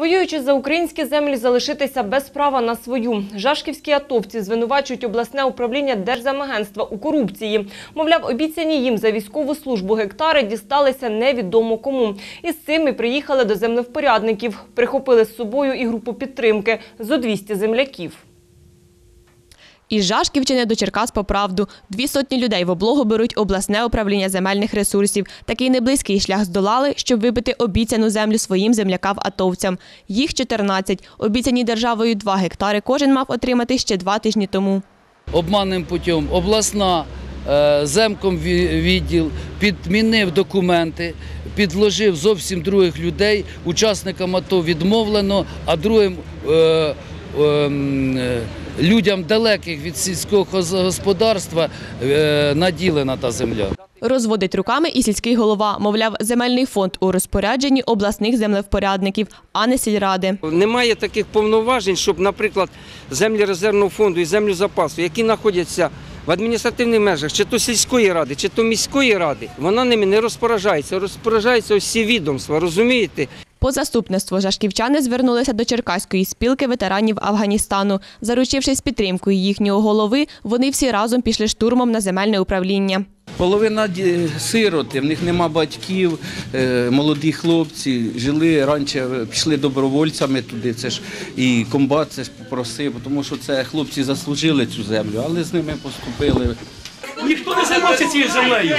Воюючи за українські землі, залишитися без права на свою. Жашківські атовці звинувачують обласне управління Держземагентства у корупції. Мовляв, обіцяні їм за військову службу гектари дісталися невідомо кому. Із цим і приїхали до землевпорядників. Прихопили з собою і групу підтримки зо 200 земляків. Із Жашківщини до Черкас по правду. Дві сотні людей в облогу беруть обласне управління земельних ресурсів. Такий неблизький шлях здолали, щоб вибити обіцяну землю своїм землякам-атовцям. Їх 14. Обіцяні державою 2 гектари кожен мав отримати ще два тижні тому. обманним путем обласна е, земком відділ підмінив документи, підложив зовсім других людей. Учасникам АТО відмовлено, а другим е, е, людям далеких від сільського господарства е, наділена та земля. Розводить руками і сільський голова. Мовляв, земельний фонд у розпорядженні обласних землевпорядників, а не сільради. Немає таких повноважень, щоб, наприклад, землі резервного фонду і землю запасу, які знаходяться в адміністративних межах, чи то сільської ради, чи то міської ради, вона ними не розпоражається. Розпоражаються всі відомства, розумієте? По заступництво жашківчани звернулися до Черкаської спілки ветеранів Афганістану. Заручившись підтримкою їхнього голови, вони всі разом пішли штурмом на земельне управління. Половина сироти, в них нема батьків, е, молоді хлопці жили раніше, пішли добровольцями туди. Це ж і комбат це ж попросив, тому що це хлопці заслужили цю землю, але з ними поступили. Ніхто не займався цією землею.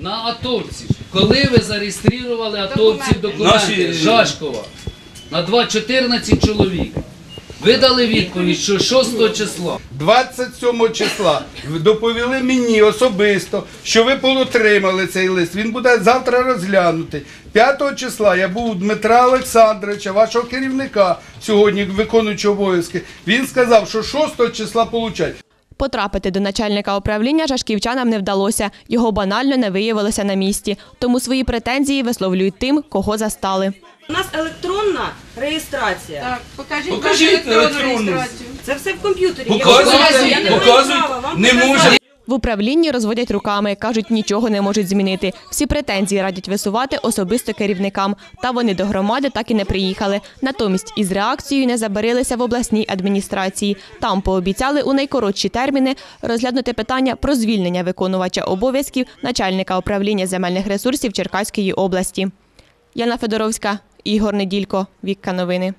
На атовців. Коли ви зареєстрували атовців документи Наші- Жашкова на 2-14 чоловік? Ви дали відповідь, що 6 числа. 27 числа доповіли мені особисто, що ви отримали цей лист. Він буде завтра розглянутий. 5 числа я був у Дмитра Олександровича, вашого керівника, сьогодні виконуючого обов'язки. Він сказав, що 6 числа получать. Потрапити до начальника управління жашківчанам не вдалося. Його банально не виявилося на місці. Тому свої претензії висловлюють тим, кого застали. У нас електронна реєстрація. Так, покажіть, Покажіть електронну реєстрацію. Це все в комп'ютері. Показуйте, Я не показуйте. вам Не показати. В управлінні розводять руками, кажуть, нічого не можуть змінити. Всі претензії радять висувати особисто керівникам. Та вони до громади так і не приїхали. Натомість із реакцією не забарилися в обласній адміністрації. Там пообіцяли у найкоротші терміни розглянути питання про звільнення виконувача обов'язків начальника управління земельних ресурсів Черкаської області. Яна Федоровська, Ігор Неділько, Вікка Новини.